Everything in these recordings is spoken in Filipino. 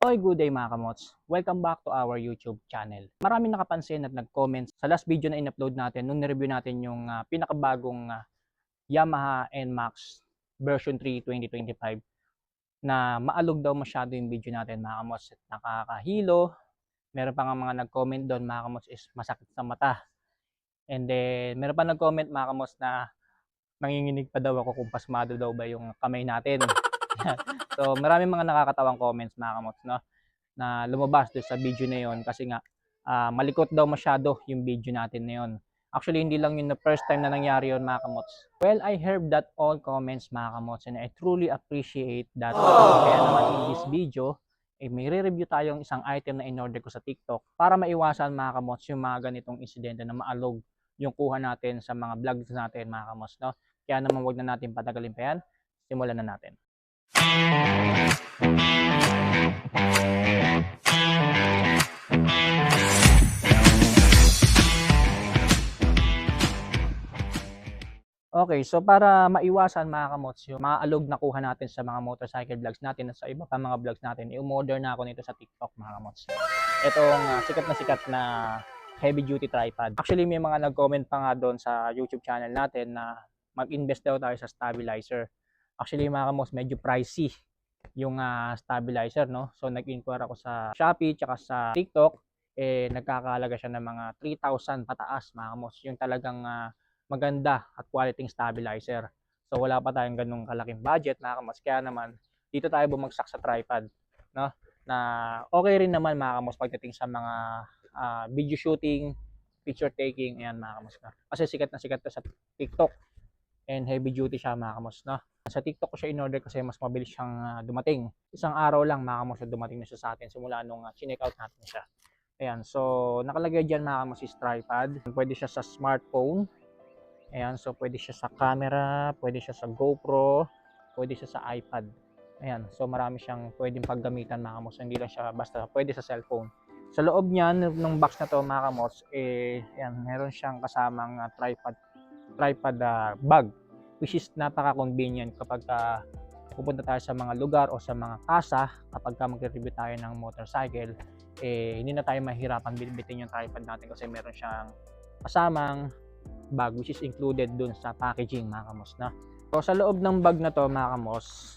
Oy, good day mga kamots. Welcome back to our YouTube channel. Maraming nakapansin at nag-comment sa last video na in-upload natin nung nireview natin yung ah, pinakabagong ah, Yamaha NMAX version 3 2025 na maalog daw masyado yung video natin mga kamots. Nakakahilo. Meron pa nga mga nag-comment doon mga kamots is masakit sa mata. And then meron pa nag-comment mga kamots na nanginginig pa daw ako kung pasmado daw ba yung kamay natin. so maraming mga nakakatawang comments mga kamots no na lumabas doon sa video na yon kasi nga ah, malikot daw masyado yung video natin na yon. Actually hindi lang yun the first time na nangyari yon mga kamots. Well, I heard that all comments mga kamots and I truly appreciate that. Kaya naman in this video eh, may re-review tayong isang item na in-order ko sa TikTok para maiwasan mga kamots yung mga ganitong insidente na maalog yung kuha natin sa mga vlogs natin mga kamots no. Kaya naman wag na natin patagalin pa yan. Simulan na natin. Okay, so para maiwasan mga kamots yung mga alog na kuha natin sa mga motorcycle vlogs natin at sa iba pa mga vlogs natin, i-order na ako nito sa TikTok mga kamots. Itong ah, sikat na sikat na heavy duty tripod. Actually may mga nag-comment pa nga doon sa YouTube channel natin na mag-invest daw tayo sa stabilizer. Actually mga kamots, medyo pricey yung ah, stabilizer no. So nag-inquire ako sa Shopee tsaka sa TikTok eh nagkakahalaga siya ng mga 3,000 pataas mga kamots. Yung talagang ah, maganda at quality stabilizer. So wala pa tayong ganung kalaking budget mga kamos. Kaya naman dito tayo bumagsak sa tripod, no? Na okay rin naman mga kamos pagdating sa mga ah, video shooting, picture taking, ayan mga kamos. No? Kasi sikat na sikat to sa TikTok and heavy duty siya mga kamos, no? Sa TikTok ko siya in-order kasi mas mabilis siyang ah, dumating. Isang araw lang mga kamos dumating na siya sa atin simula nung uh, chinek out natin siya. Ayan, so nakalagay dyan mga kamos tripod. Pwede siya sa smartphone, Ayan, so pwede siya sa camera, pwede siya sa GoPro, pwede siya sa iPad. Ayan, so marami siyang pwedeng paggamitan mga kamos. Hindi lang siya basta pwede sa cellphone. Sa loob niyan, ng box na to mga eh, ayan, meron siyang kasamang ah, tripod, tripod ah, bag, which is napaka-convenient kapag ah, pupunta tayo sa mga lugar o sa mga kasa, kapag ka magre-review tayo ng motorcycle, eh, hindi na tayo mahirapan bitbitin yung tripod natin kasi meron siyang kasamang bag which is included dun sa packaging mga kamos na. So sa loob ng bag na to mga kamos,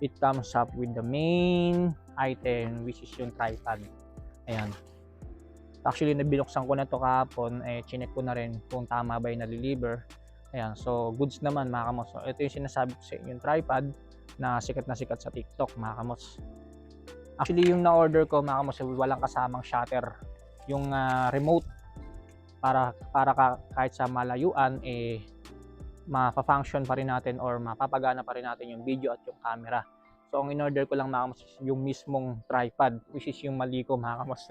it comes up with the main item which is yung tripod. Ayan. Actually nabinuksan ko na to kahapon, eh chinek ko na rin kung tama ba yung naliliver. Ayan, so goods naman mga kamos. So, ito yung sinasabi ko sa inyo, yung tripod na sikat na sikat sa TikTok mga kamos. Actually yung na-order ko mga kamos, walang kasamang shutter. Yung ah, remote para para ka, kahit sa malayuan eh mapa-function pa rin natin or mapapagana pa rin natin yung video at yung camera. So ang in-order ko lang mga kamos yung mismong tripod which is yung mali ko mga kamos.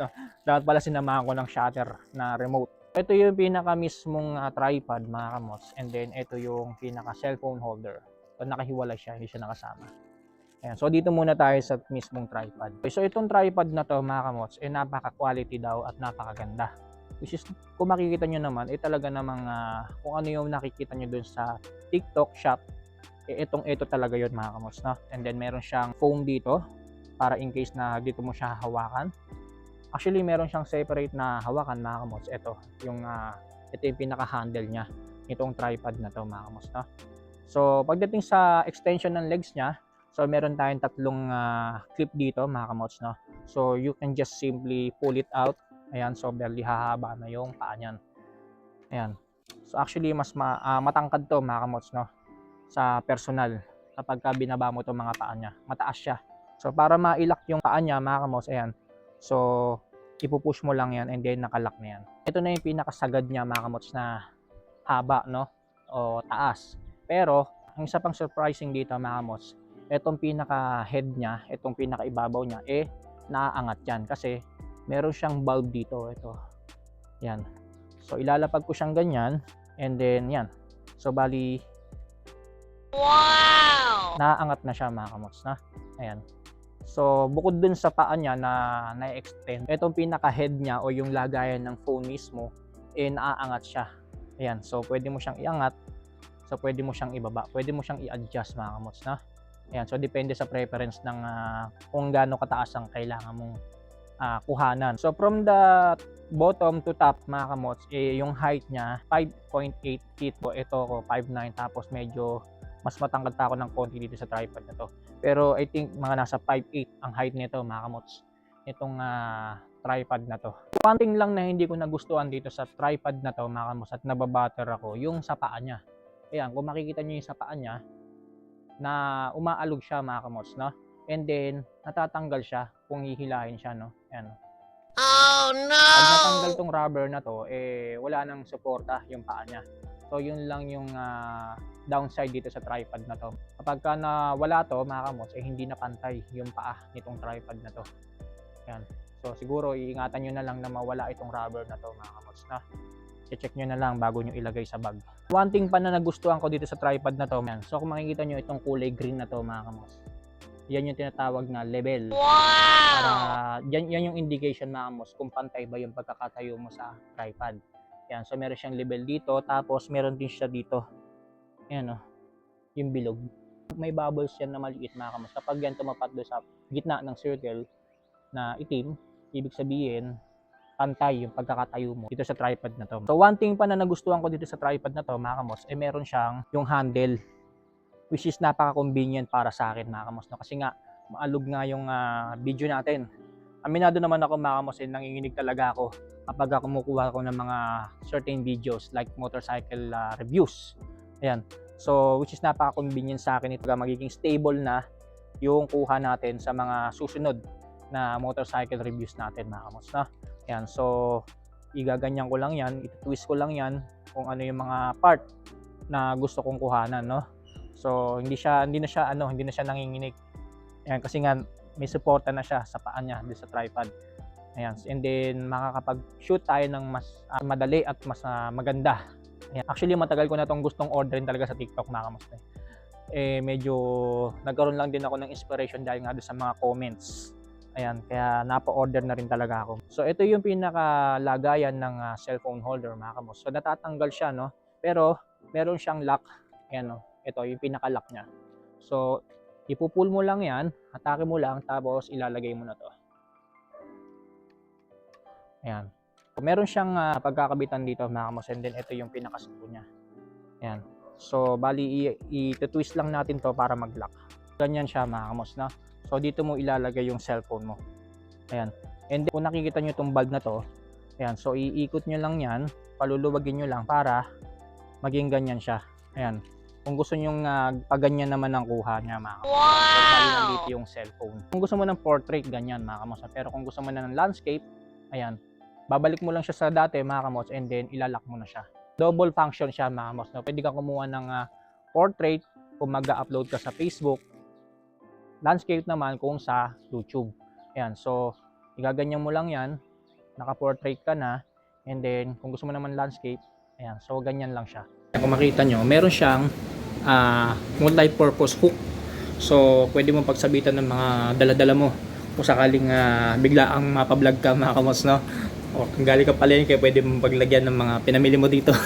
Dapat pala sinamahan ko ng shutter na remote. Ito yung pinaka mismong ah, tripod mga kamos and then ito yung pinaka cellphone holder. So nakahiwalay siya, hindi siya nakasama. Ayan. So dito muna tayo sa mismong tripod. So itong tripod na to mga kamots, eh napaka-quality daw at napakaganda. Which is, kung makikita nyo naman, eh talaga namang ah, kung ano yung nakikita nyo dun sa TikTok shop, eh itong ito talaga yun mga kamos, no? And then meron siyang foam dito, para in case na dito mo siya hawakan. Actually, meron siyang separate na hawakan mga kamos. Ito, yung, ah, ito yung pinaka-handle niya, itong tripod na to mga kamos, no? So, pagdating sa extension ng legs niya, so meron tayong tatlong ah, clip dito mga kamos, no? So, you can just simply pull it out Ayan, so barely hahaba na yung paa niyan. Ayan. So actually, mas ma, ah, matangkad to mga kamots, no? Sa personal. Kapag ka binaba mo to mga paa niya. Mataas siya. So para mailak yung paa niya mga kamots, ayan. So, ipupush mo lang yan and then nakalak na yan. Ito na yung pinakasagad niya mga kamots na haba, no? O taas. Pero, ang isa pang surprising dito mga kamots, itong pinaka-head niya, itong pinaka-ibabaw niya, eh, naaangat yan. Kasi, meron siyang bulb dito ito yan so ilalapag ko siyang ganyan and then yan so bali Wow! naaangat na siya mga kamots na ayan so bukod dun sa paa niya na na-extend itong pinaka head niya o yung lagayan ng phone mismo eh naaangat siya ayan so pwede mo siyang iangat so pwede mo siyang ibaba pwede mo siyang i-adjust mga kamots na Ayan, so depende sa preference ng ah, kung gaano kataas ang kailangan mong ah, kuhanan. So from the bottom to top mga kamots, eh, yung height niya 5.8 feet po. Ito ko 5.9 tapos medyo mas matangkad pa ako ng konti dito sa tripod na to. Pero I think mga nasa 5.8 ang height nito mga kamots. Itong ah, tripod na to. One thing lang na hindi ko nagustuhan dito sa tripod na to mga kamots at nababatter ako, yung sa paa niya. Ayan, kung makikita niyo yung sa paa niya, na umaalog siya mga kamots, no? And then, natatanggal siya kung hihilahin siya, no? Ayan. Oh Pag natanggal no! tong rubber na to, eh, wala nang suporta yung paa niya. So, yun lang yung ah, downside dito sa tripod na to. Kapag ka na wala to, mga kamots, eh, hindi na pantay yung paa nitong tripod na to. Ayan. So, siguro, iingatan nyo na lang na mawala itong rubber na to, mga kamots, na check nyo na lang bago nyo ilagay sa bag. One thing pa na nagustuhan ko dito sa tripod na to, yan. So, kung makikita nyo itong kulay green na to, mga kamos. Yan yung tinatawag na level. Para, Wow! yan, yan yung indication, mga kamos, kung pantay ba yung pagkakatayo mo sa tripod. Yan, so meron siyang level dito, tapos meron din siya dito. Yan, oh, yung bilog. May bubbles yan na maliit, mga kamos. Kapag yan tumapat doon sa gitna ng circle na itim, ibig sabihin, pantay yung pagkakatayo mo dito sa tripod na to. So one thing pa na nagustuhan ko dito sa tripod na to, mga kamos, eh meron siyang yung handle which is napaka-convenient para sa akin, mga kamos. No? Kasi nga, maalog nga yung ah, video natin. Aminado naman ako, mga kamos, eh, nanginginig talaga ako kapag ako kumukuha ko ng mga certain videos like motorcycle ah, reviews. Ayan. So, which is napaka-convenient sa akin ito. Magiging stable na yung kuha natin sa mga susunod na motorcycle reviews natin, mga kamos. No? Yan, so igaganyan ko lang yan, ito-twist ko lang yan kung ano yung mga part na gusto kong kuhanan, no? So hindi siya hindi na siya ano, hindi na siya nanginginig. Ayan, kasi nga may suporta na siya sa paa niya, di sa tripod. Ayan, and then makakapag-shoot tayo ng mas ah, madali at mas ah, maganda. Ayan. Actually, matagal ko na tong gustong orderin talaga sa TikTok, mga kamusta. Eh, medyo nagkaroon lang din ako ng inspiration dahil nga sa mga comments Ayan, kaya napa-order na rin talaga ako. So ito yung pinakalagayan ng ah, cellphone holder mga kamos. So natatanggal siya no, pero meron siyang lock. Ayan no, ito yung pinaka-lock niya. So ipupull mo lang yan, atake mo lang, tapos ilalagay mo na to. Ayan. Meron siyang ah, pagkakabitan dito mga and then ito yung pinaka-screw niya. Ayan. So bali i-twist lang natin to para mag-lock. Ganyan siya mga kamos na. So dito mo ilalagay yung cellphone mo. Ayan. And then, kung nakikita nyo itong bulb na to, ayan, so iikot nyo lang yan, paluluwagin nyo lang para maging ganyan siya. Ayan. Kung gusto nyo nga paganyan naman ang kuha niya mga bali lang dito yung cellphone. Kung gusto mo ng portrait, ganyan mga kamosa. Pero kung gusto mo na ng landscape, ayan, babalik mo lang siya sa dati mga kamosa and then ilalak mo na siya. Double function siya mga kamosa. No? Pwede ka kumuha ng ah, portrait kung mag-upload ka sa Facebook, landscape naman kung sa YouTube. Ayan, so igaganyan mo lang yan, naka-portrait ka na, and then kung gusto mo naman landscape, ayan, so ganyan lang siya. Kung makita nyo, meron siyang ah, multi-purpose hook. So, pwede mo pagsabitan ng mga dala-dala mo kung sakaling ah, bigla ang mapablog ka mga kamos, no? O kung galing ka pala kaya pwede mo paglagyan ng mga pinamili mo dito.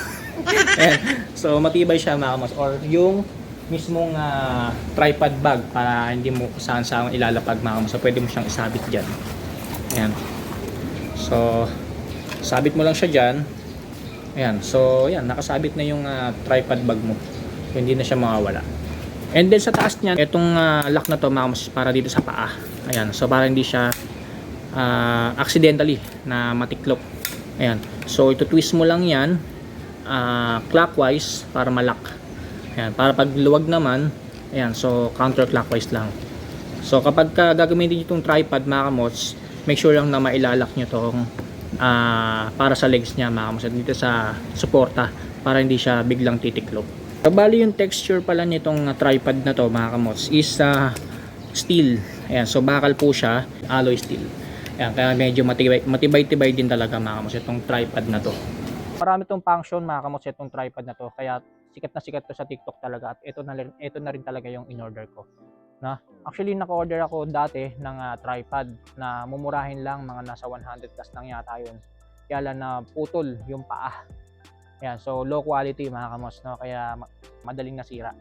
So, matibay siya mga kamos. Or yung mismong ah, tripod bag para hindi mo saan saan ilalapag mga kamos. So, pwede mo siyang isabit dyan. Ayan. So, sabit mo lang siya dyan. Ayan. So, ayan. Nakasabit na yung ah, tripod bag mo. So, hindi na siya mawawala. And then sa taas niyan, itong ah, lock na to mga para dito sa paa. Ayan. So, para hindi siya ah, accidentally na matiklop. Ayan. So, ito twist mo lang yan ah, clockwise para malak. Ayan. Para pag luwag naman, ayan. So, counterclockwise lang. So, kapag ka gagamitin nyo itong tripod mga make sure lang na mailalak nyo itong ah, para sa legs niya mga Dito sa suporta para hindi siya biglang titiklop. So, bali yung texture pala nitong ah, tripod na to mga kamots is ah, steel. Ayan, so bakal po siya, alloy steel. Ayan, kaya medyo matibay, matibay-tibay din talaga mga kamos itong tripod na to. Marami tong function mga kamos itong tripod na to. Kaya sikat na sikat to sa TikTok talaga at ito na, ito na rin talaga yung in-order ko. Na, actually naka-order ako dati ng ah, tripod na mumurahin lang mga nasa 100 plus lang yata yun. Kaya lang na putol yung paa. Ayan, so low quality mga kamos no kaya ma- madaling nasira.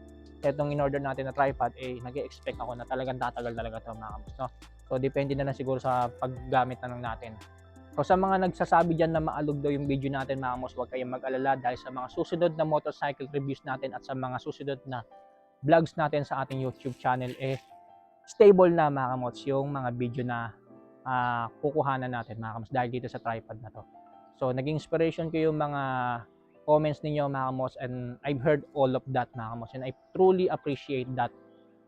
itong in-order natin na tripod, eh, nag expect ako na talagang tatagal talaga ito mga kamos, no? So, depende na lang siguro sa paggamit na lang natin. So, sa mga nagsasabi dyan na maalog daw yung video natin mga kamos, huwag kayong mag-alala dahil sa mga susunod na motorcycle reviews natin at sa mga susunod na vlogs natin sa ating YouTube channel, eh, stable na mga kamos yung mga video na ah, kukuhanan natin mga kamos dahil dito sa tripod na to. So, naging inspiration ko yung mga comments ninyo mga kamos and I've heard all of that mga kamos and I truly appreciate that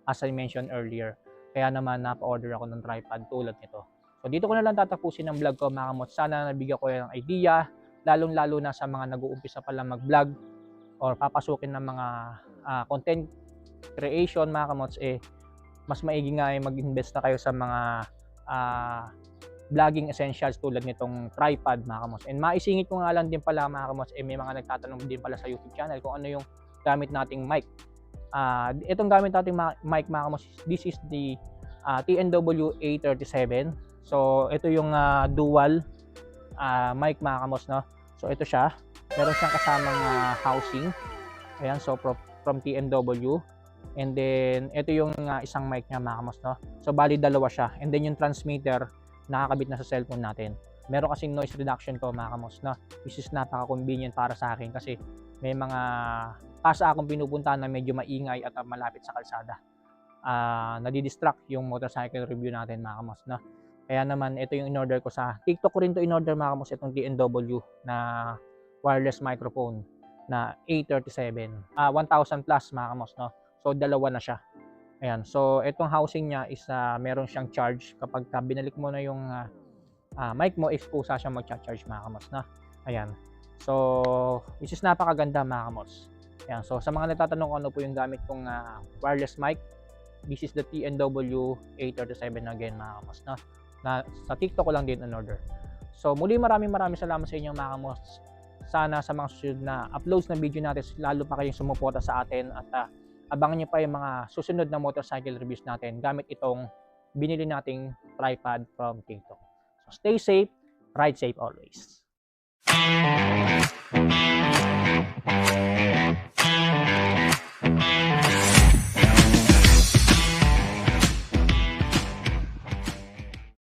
as I mentioned earlier. Kaya naman napa-order ako ng tripod tulad nito. So dito ko na lang tatapusin ang vlog ko mga kamos. Sana nabigyan ko ng idea lalong-lalo na sa mga nag-uumpisa pa lang mag-vlog or papasukin ng mga ah, content creation mga kamots eh mas maigi nga ay mag-invest na kayo sa mga ah, vlogging essentials tulad nitong tripod mga kamos. And maisingit ko nga lang din pala mga kamos, eh may mga nagtatanong din pala sa YouTube channel kung ano yung gamit nating mic. Ah, itong gamit nating mic mga kamos, this is the ah, TNW A37. So ito yung ah, dual ah, mic mga kamos no. So ito siya. Meron siyang kasamang ah, housing. Ayan, so from, from TNW. And then ito yung ah, isang mic niya mga kamos no. So bali dalawa siya. And then yung transmitter nakakabit na sa cellphone natin. Meron kasing noise reduction to mga kamos na which is napaka-convenient para sa akin kasi may mga pasa akong pinupuntahan na medyo maingay at ah, malapit sa kalsada. Ah, nadidistract yung motorcycle review natin mga kamos na. Kaya naman ito yung in-order ko sa TikTok ko rin to in-order mga kamos itong DNW na wireless microphone na A37. Ah, 1000 plus mga kamos no. So dalawa na siya. Ayan. So, itong housing niya is ah, meron siyang charge. Kapag ka binalik mo na yung ah, ah, mic mo, expusa siya mag-charge mga kamos na. Ayan. So, which is napakaganda mga kamos. Ayan. So, sa mga nagtatanong ano po yung gamit kong ah, wireless mic, this is the TNW A37 again mga kamos na. na sa TikTok ko lang din in order. So, muli maraming maraming salamat sa inyo mga kamos. Sana sa mga susunod na uploads ng video natin, lalo pa kayong sumuporta sa atin at ah, abangan nyo pa yung mga susunod na motorcycle reviews natin gamit itong binili nating tripod from TikTok. So stay safe, ride safe always.